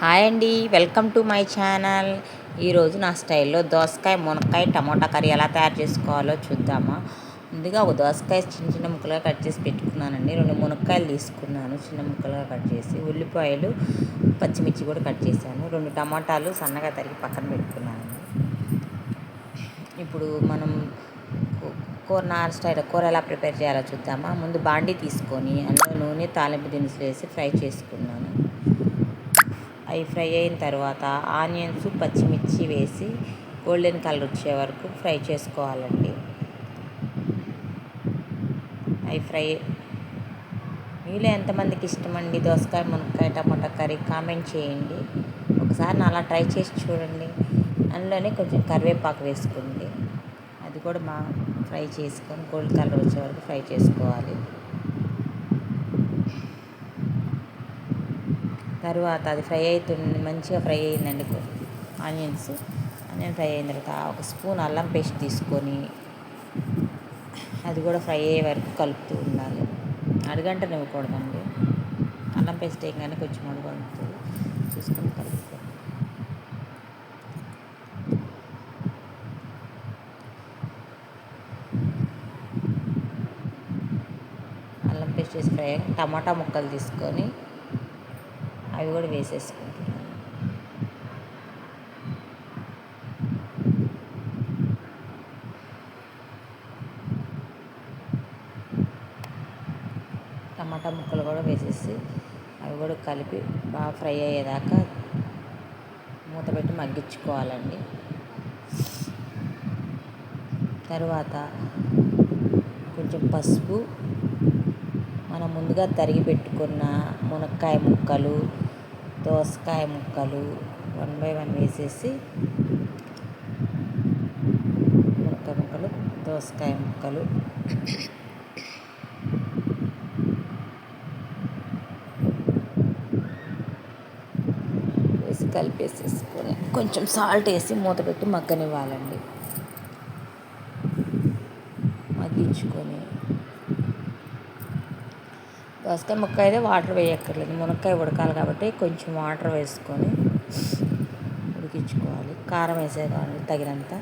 Hi అండి welcome to my channel. ఈరోజు నా స్టైల్లో దోసకాయ మునక్కాయ టమోటా కర్రీ ఎలా తయారు చేసుకోవాలో చూద్దామా. ముందుగా ఒక దోసకాయ చిన్న చిన్న ముక్కలుగా కట్ చేసి పెట్టుకున్నానండి. రెండు మునక్కాయలు తీసుకున్నాను చిన్న ముక్కలుగా కట్ చేసి. ఉల్లిపాయలు పచ్చిమిర్చి కూడా కట్ చేశాను. రెండు టమాటాలు సన్నగా తరిగి పక్కన పెట్టుకున్నానండి ఇప్పుడు మనం కూర నార్ స్టైల్ కూర ఎలా ప్రిపేర్ చేయాలో చూద్దామా. ముందు బాండీ తీసుకొని అందులో నూనె తాలింపు దినుసులు వేసి ఫ్రై చేసుకున్నాను. అవి ఫ్రై అయిన తర్వాత ఆనియన్స్ పచ్చిమిర్చి వేసి గోల్డెన్ కలర్ వచ్చే వరకు ఫ్రై చేసుకోవాలండి. అవి ఫ్రై మీలో ఎంతమందికి ఇష్టమండి దోసకాయ మునక్కాయ టమాటా కర్రీ కామెంట్ చేయండి. ఒకసారి అలా ట్రై చేసి చూడండి. అందులోనే కొంచెం కరివేపాకు వేసుకోండి. అది కూడా బాగా ఫ్రై చేసుకొని గోల్డ్ కలర్ వచ్చే వరకు ఫ్రై చేసుకోవాలి. తర్వాత అది ఫ్రై అవుతుంది మంచిగా ఫ్రై అయిందండి ఆనియన్స్ ఆనియన్ ఫ్రై అయిన తర్వాత ఒక స్పూన్ అల్లం పేస్ట్ తీసుకొని అది కూడా ఫ్రై అయ్యే వరకు కలుపుతూ ఉండాలి. అరగంట ఇవ్వకూడదండి అల్లం పేస్ట్ వేయగానే కొంచెం అడుగుతుంది చూసుకొని కలుపుకో అల్లం పేస్ట్ వేసి ఫ్రై టమాటా ముక్కలు తీసుకొని అవి కూడా వేసేసుకుంటున్నాను. టమాటా ముక్కలు కూడా వేసేసి అవి కూడా కలిపి బాగా ఫ్రై అయ్యేదాకా మూత పెట్టి మగ్గించుకోవాలండి. తర్వాత కొంచెం పసుపు మనం ముందుగా తరిగి పెట్టుకున్న మునక్కాయ ముక్కలు దోసకాయ ముక్కలు వన్ బై వన్ వేసేసి ముక్క ముక్కలు దోసకాయ ముక్కలు. వేసి కలిపేసేసుకొని కొంచెం సాల్ట్ వేసి మూత పెట్టి మగ్గనివ్వాలండి. మగ్గించుకొని దోసకాయ ముక్క అయితే వాటర్ వేయక్కర్లేదు. మునక్కాయ ఉడకాలి కాబట్టి కొంచెం వాటర్ వేసుకొని ఉడికించుకోవాలి. కారం వేసేదాన్ని తగినంత.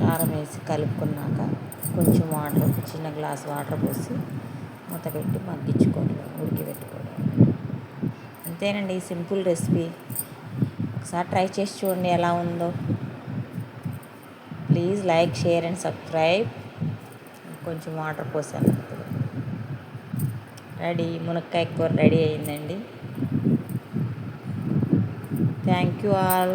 కారం వేసి కలుపుకున్నాక కొంచెం వాటర్ చిన్న గ్లాస్ వాటర్ పోసి మూత పెట్టి మగ్గించుకోవడం ఉడికి అంతేనండి సింపుల్ రెసిపీ. ఒకసారి ట్రై చేసి చూడండి ఎలా ఉందో. Please like share and subscribe. కొంచెం వాటర్ పోసాను. రెడీ మునక్కాయ కూర రెడీ అయిందండి. Thank you all